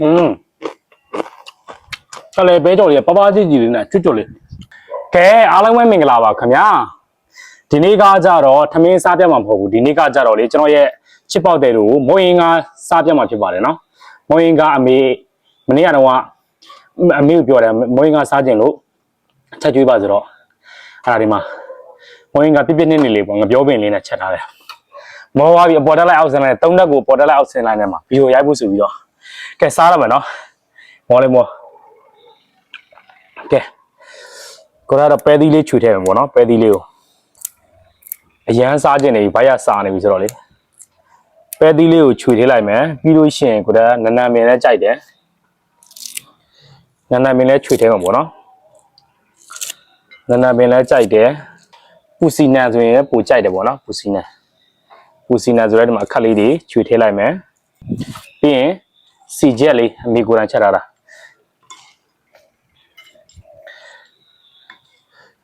อืมကလေးပဲကြော်လေးပပကြီးကြီးလေးနဲ့ကျွတ်ကျွတ်လေးကဲအားလုံးပဲမင်္ဂလာပါခင်ဗျာဒီနေ့ကကြတော့ထမင်းစားပြတ်မှာမဟုတ်ဘူးဒီနေ့ကကြတော့လေကျွန်တော်ရဲ့ချစ်ပေါက်တဲ့တို့မိုးရင်ကစားပြတ်မှာဖြစ်ပါတယ်နော်မိုးရင်ကအမေမနေ့ကတော့ကအမေကိုပြောတယ်မိုးရင်ကစားခြင်းလို့ချက်ကျွေးပါဆိုတော့အဲ့ဒါဒီမှာမိုးရင်ကပြစ်ပြစ်နစ်နစ်လေးပေါ့ငါပြောပင်လေးနဲ့ချက်ထားတယ်မောသွားပြီအပေါ်တက်လိုက်အောက်ဆင်းလိုက်သုံးတက်ကိုပေါ်တက်လိုက်အောက်ဆင်းလိုက်နေမှာဗီဒီယိုရိုက်ဖို့ဆိုပြီးတော့ ကဲစားရမယ်နော်မောလေးမောကဲကိုရတော့ပဲသီးလေးခြွေထည့်မယ်ပေါ့နော်ပဲသီးလေးကိုအရန်စားခြင်းနေပြီဘာရစားနေပြီဆိုတော့လေပဲသီးလေးကိုခြွေထည့်လိုက်မယ်ပြီးလို့ရှိရင်ကိုရနနမင်လည်းကြိုက်တယ်နနမင်လည်းခြွေထည့်မှာပေါ့နော်နနမင်လည်းကြိုက်တယ်ပူစီနန်ဆိုရင်လည်းပူကြိုက်တယ်ပေါ့နော်ပူစီနန်ပူစီနန်ဆိုတဲ့ဒီမှာအခက်လေးတွေခြွေထည့်လိုက်မယ်ပြီးရင် စီချက်လေးအမေကိုယ်တိုင်ချက်ထားတာ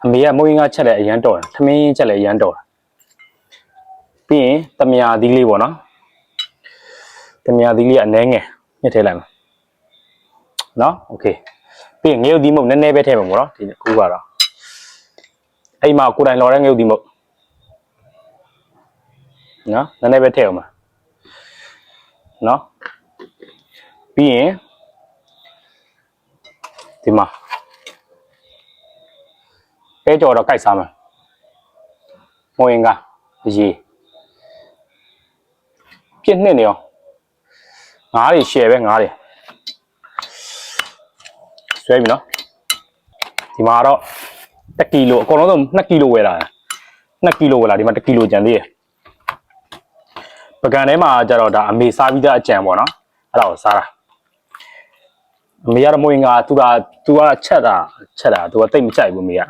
အမေကမိုးရင်းကချက်တယ်အရန်တော်တယ်ထမင်းချက်လည်းအရန်တော်တယ်ပြီးရင်တမယာသီးလေးပေါ့နော်တမယာသီးလေးကအနှဲငယ်ညှစ်ထည့်လိုက်မယ်နော်โอเคပြီးရင်ငရုတ်သီးမုတ်နည်းနည်းပဲထည့်မှာပေါ့နော်ဒီခုကတော့အဲ့မှာကိုယ်တိုင်လော်တဲ့ငရုတ်သီးမုတ်နော်နည်းနည်းပဲထည့်အောင်ပါနော် ပြီးရင်ဒီမှာပဲကြော်တော့ကြိုက်စားမယ်မိုးရင်ကအရေးပြည့်နှစ်နေအောင်ငားတွေရှယ်ပဲငားတွေဆွဲပြီနော်ဒီမှာတော့1ကီလိုအကုန်လုံးတော့2ကီလိုဝယ်လာတယ်2ကီလိုဝယ်လာဒီမှာ1ကီလိုကျန်သေးတယ်ပကံထဲမှာကျတော့ဒါအမေစားပြီးသားအကြံပေါ့နော်အဲ့ဒါကိုစားတာ အမေကတော့မဝင်ကသူကသူကချက်တာချက်တာသူကတိတ်မကြိုက်ဘူးအမေက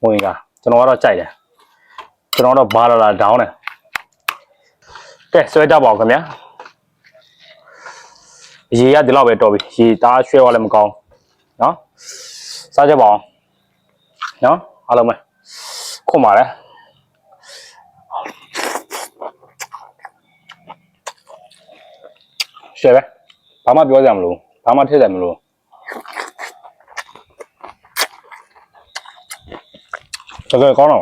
မဝင်ကကျွန်တော်ကတော့ကြိုက်တယ်ကျွန်တော်တော့ဘာလာလာဒေါင်းတယ်ကဲဆွဲကြပါဦးခင်ဗျာရေကဒီလောက်ပဲတော်ပြီရေသားရွှဲသွားလည်းမကောင်းနော်စားကြပါအောင်နော်အားလုံးပဲခွန်ပါလေရှယ်ပဲဘာမှပြောကြမလို့ ဘာမှထည့်ကြမလို့တကယ်ကော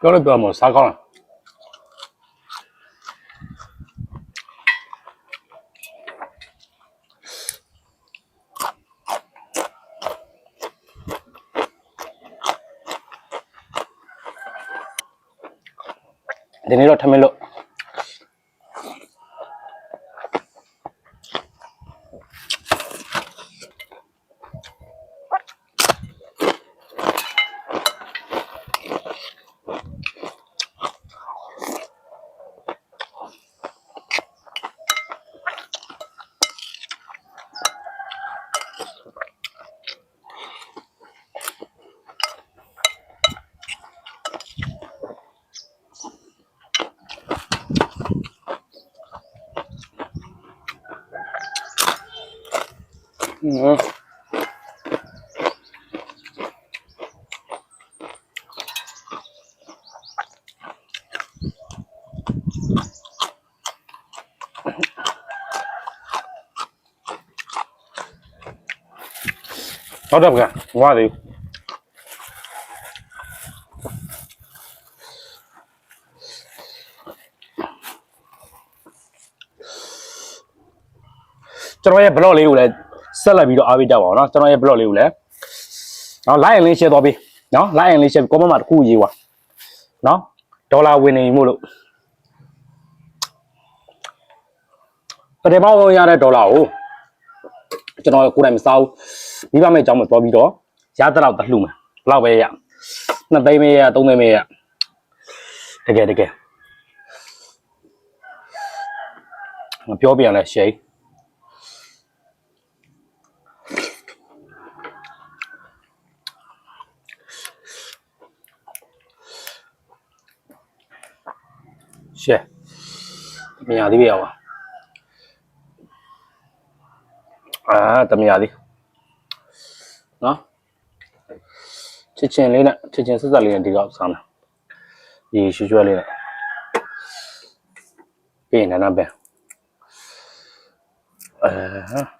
ပြောလို့ပြောမှာစားကောင်းတယ်ဒီနေ့တော့ထမင်းလို့ တ်တယ်ဗျာဝါသေးကျွန်တော်ရဲ့ blog လေးကိုလည်း ဆက်လက်ပြီးတော့အားပေးကြပါအောင်เนาะကျွန်တော်ရဲ့ blog လေးကိုလည်းเนาะ like and link share သွားပြီเนาะ like and link share comment မှာတစ်ခုရေးပါ နော်ဒေါ်လာဝင်နေမှုလို့ပထမဆုံးရတဲ့ဒေါ်လာကိုကျွန်တော်ကိုယ်တိုင်မစားဘူးမိဘမဲ့အကြောင်းမသွားပြီးတော့ရတဲ့တော့တလှူမယ်ဘယ်လောက်ပဲရနှစ်သိန်းပဲရသုံးသိန်းပဲရတကယ်တကယ်မပြောပြန်လဲရှိ ရှယ်မြင်ရသေးပြီရောအာတမရသေးနော်ချစ်ချင်းလေးနဲ့ချစ်ချင်းဆက်ဆက်လေးနဲ့ဒီကောက်စားမယ်ဒီရွှွှွှဲလေးနဲ့ပြီးရင်နာနာပဲအဲ